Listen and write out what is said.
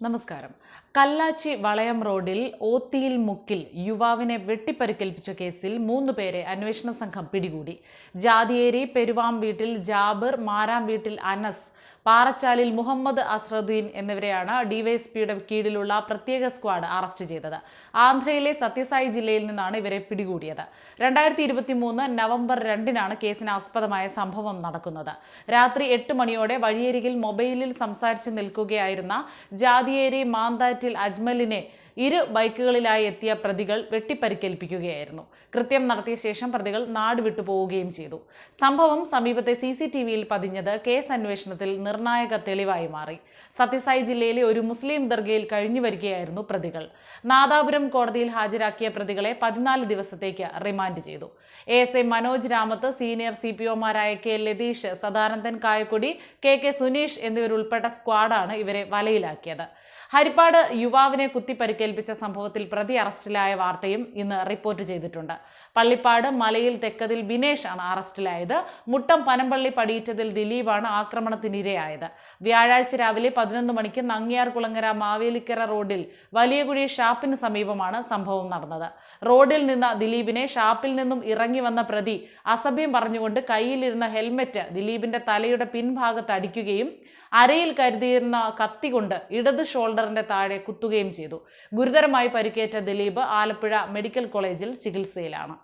നമസ്കാരം. കല്ലാച്ചി വളയം റോഡിൽ ഓത്തിയിൽ മുക്കിൽ യുവാവിനെ വെട്ടിപ്പരിക്കേൽപ്പിച്ച കേസിൽ മൂന്ന് പേരെ അന്വേഷണ സംഘം പിടികൂടി. ജാതിയേരി പെരുവാം വീട്ടിൽ ജാബിർ മാരാം വീട്ടിൽ അനസ് പാറച്ചാലിൽ മുഹമ്മദ് അസ്രദ്ദീൻ എന്നിവരെയാണ് ഡിവൈഎസ്പിയുടെ കീഴിലുള്ള പ്രത്യേക സ്ക്വാഡ് അറസ്റ്റ് ചെയ്തത്. ആന്ധ്രയിലെ സത്യസായി ജില്ലയിൽ നിന്നാണ് ഇവരെ പിടികൂടിയത്. രണ്ടായിരത്തി ഇരുപത്തി മൂന്ന് നവംബർ രണ്ടിനാണ് കേസിന് ആസ്പദമായ സംഭവം നടക്കുന്നത്. രാത്രി എട്ട് മണിയോടെ വഴിയരികിൽ മൊബൈലിൽ സംസാരിച്ചു നിൽക്കുകയായിരുന്ന ജാതിയേരി മാന്താറ്റിൽ അജ്മലിനെ ഇരു ബൈക്കുകളിലായി എത്തിയ പ്രതികൾ വെട്ടിപ്പരിക്കേൽപ്പിക്കുകയായിരുന്നു. കൃത്യം നടത്തിയ ശേഷം പ്രതികൾ നാട് വിട്ടുപോവുകയും ചെയ്തു. സംഭവം സമീപത്തെ സി സി ടി വിയിൽ പതിഞ്ഞത് കേസ് അന്വേഷണത്തിൽ നിർണായക തെളിവായി മാറി. സത്യസായി ജില്ലയിലെ ഒരു മുസ്ലിം ദർഗയിൽ കഴിഞ്ഞു വരികയായിരുന്നു പ്രതികൾ. നാദാപുരം കോടതിയിൽ ഹാജരാക്കിയ പ്രതികളെ പതിനാല് ദിവസത്തേക്ക് റിമാൻഡ് ചെയ്തു. A S I Manoj Ramath senior C P ഒമാരായ K Latheesh Sadanandan Kayakkodi K K Suneesh എന്നിവരുൾപ്പെട്ട സ്ക്വാഡാണ് ഇവരെ വലയിലാക്കിയത്. ഹരിപ്പാട് യുവാവിനെ കുത്തി പരിക്കേൽപ്പിച്ച സംഭവത്തിൽ പ്രതി അറസ്റ്റിലായ വാർത്തയും ഇന്ന് റിപ്പോർട്ട് ചെയ്തിട്ടുണ്ട്. പള്ളിപ്പാട് മലയിൽ തെക്കതിൽ ബിനേഷ് ആണ് അറസ്റ്റിലായത്. മുട്ടം പനമ്പള്ളി പടിയിറ്റതിൽ ദിലീപാണ് ആക്രമണത്തിനിരയായത്. വ്യാഴാഴ്ച രാവിലെ പതിനൊന്ന് മണിക്ക് നങ്ങിയാർ കുളങ്ങര മാവേലിക്കര റോഡിൽ വലിയകുഴി ഷാപ്പിന് സമീപമാണ് സംഭവം നടന്നത്. റോഡിൽ നിന്ന് ദിലീപിനെ ഷാപ്പിൽ നിന്നും ഇറങ്ങി വന്ന പ്രതി അസഭ്യം പറഞ്ഞുകൊണ്ട് കയ്യിലിരുന്ന ഹെൽമെറ്റ് ദിലീപിന്റെ തലയുടെ പിൻഭാഗത്ത് അടിക്കുകയും അരയിൽ കരുതിയിരുന്ന കത്തി കൊണ്ട് ഇടത് ഷോൾഡറിന്റെ താഴെ കുത്തുകയും ചെയ്തു. ഗുരുതരമായി പരിക്കേറ്റ ദിലീപ് ആലപ്പുഴ മെഡിക്കൽ കോളേജിൽ ചികിത്സയിലാണ്.